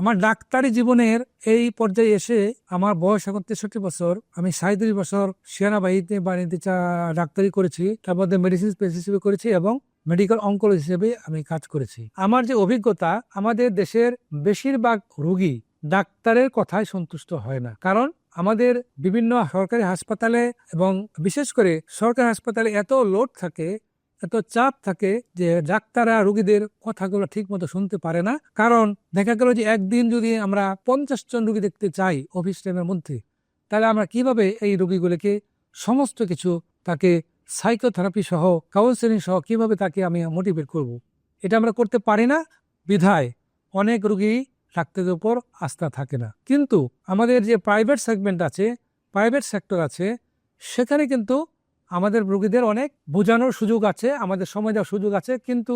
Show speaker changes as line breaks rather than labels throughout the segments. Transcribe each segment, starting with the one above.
আমার ডাক্তারি জীবনের এই পর্যায়ে এসে আমার বয়স এখন তেষট্টি বছর, আমি সাঁত্রিশ বছর সেনাবাহিনীতে বাণিজ্য ডাক্তারি করেছি, তার মধ্যে মেডিসিন হিসেবে করেছি এবং মেডিকেল অঙ্কল হিসেবে আমি কাজ করেছি। আমার যে অভিজ্ঞতা, আমাদের দেশের বেশিরভাগ রোগী ডাক্তারের কথায় সন্তুষ্ট হয় না। কারণ আমাদের বিভিন্ন সরকারি হাসপাতালে এবং বিশেষ করে সরকারি হাসপাতালে এত লোড থাকে এত চাপ থাকে যে ডাক্তাররা রুগীদের কথাগুলো ঠিক মতো শুনতে পারে না। কারণ দেখা গেল যে একদিন যদি আমরা পঞ্চাশ জন রুগী দেখতে চাই অফিস টাইমের মধ্যে, তাহলে আমরা কীভাবে এই রুগীগুলিকে সমস্ত কিছু তাকে সাইকোথেরাপি সহ কাউন্সেলিং সহ কীভাবে তাকে আমি মোটিভেট করব। এটা আমরা করতে পারি না। বিধায় অনেক রুগী ডাক্তারের উপর আস্থা থাকে না। কিন্তু আমাদের যে প্রাইভেট সেগমেন্ট আছে প্রাইভেট সেক্টর আছে, সেখানে কিন্তু আমাদের রোগীদের অনেক বোঝানোর সুযোগ আছে, আমাদের সময় দেওয়ার সুযোগ আছে, কিন্তু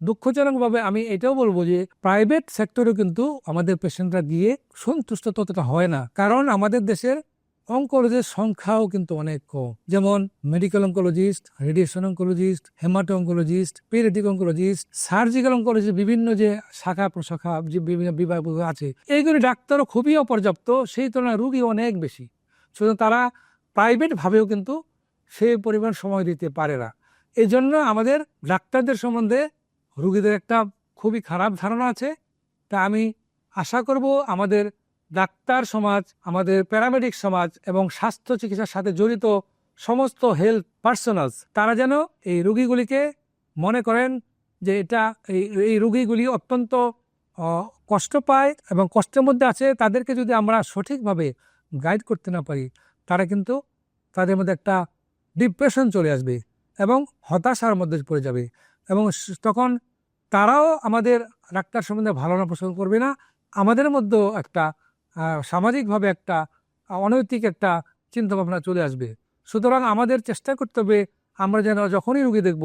দুঃখজনকভাবে আমি এটাও বলব যে প্রাইভেট সেক্টরেও কিন্তু আমাদের পেশেন্টরা গিয়ে সন্তুষ্ট ততটা হয় না। কারণ আমাদের দেশের অঙ্কোলজির সংখ্যাও কিন্তু অনেক কম। যেমন medical oncologist radiation oncologist haemato oncologist paediatric oncologist surgical oncology বিভিন্ন যে শাখা প্রশাখা, যে বিভিন্ন বিভাগ আছে, এইগুলি ডাক্তারও খুবই অপর্যাপ্ত, সেই তুলনায় রুগী অনেক বেশি। সুতরাং তারা প্রাইভেটভাবেও কিন্তু সেই পরিমাণ সময় দিতে পারে না। এই জন্য আমাদের ডাক্তারদের সম্বন্ধে রুগীদের একটা খুবই খারাপ ধারণা আছে। তা আমি আশা করব আমাদের ডাক্তার সমাজ, আমাদের প্যারামেডিক সমাজ এবং স্বাস্থ্য চিকিৎসার সাথে জড়িত সমস্ত হেলথ পার্সোনালস, তারা যেন এই রুগীগুলিকে মনে করেন যে এটা এই এই রুগীগুলি অত্যন্ত কষ্ট পায় এবং কষ্টের মধ্যে আছে, তাদেরকে যদি আমরা সঠিকভাবে গাইড করতে না পারি, তারা কিন্তু তাদের মধ্যে একটা ডিপ্রেশন চলে আসবে এবং হতাশার মধ্যে পড়ে যাবে এবং তখন তারাও আমাদের ডাক্তার সম্বন্ধে ভালো না পোষণ করবে না। আমাদের মধ্যেও একটা সামাজিকভাবে একটা অনৈতিক একটা চিন্তাভাবনা চলে আসবে। সুতরাং আমাদের চেষ্টা করতে হবে আমরা যেন যখনই রুগী দেখব,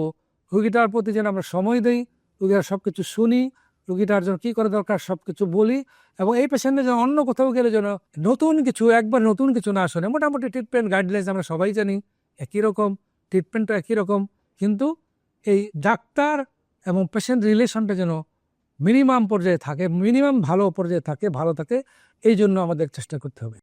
রুগীটার প্রতি যেন আমরা সময় দিই, রুগীরা সব কিছু শুনি, রুগীটার জন্য কী করা দরকার সব কিছু বলি এবং এই পেশেন্টের যেন অন্য কোথাও গেলে যেন নতুন কিছু, একবার নতুন কিছু না শোনে। মোটামুটি ট্রিটমেন্ট গাইডলাইন্স আমরা সবাই জানি। একই রকম ট্রিটমেন্টও একই রকম, কিন্তু এই ডাক্তার এবং পেশেন্ট রিলেশনটা যেন মিনিমাম পর্যায়ে থাকে মিনিমাম ভালো পর্যায়ে থাকে, ভালো থাকে, এই জন্য আমাদের চেষ্টা করতে হবে।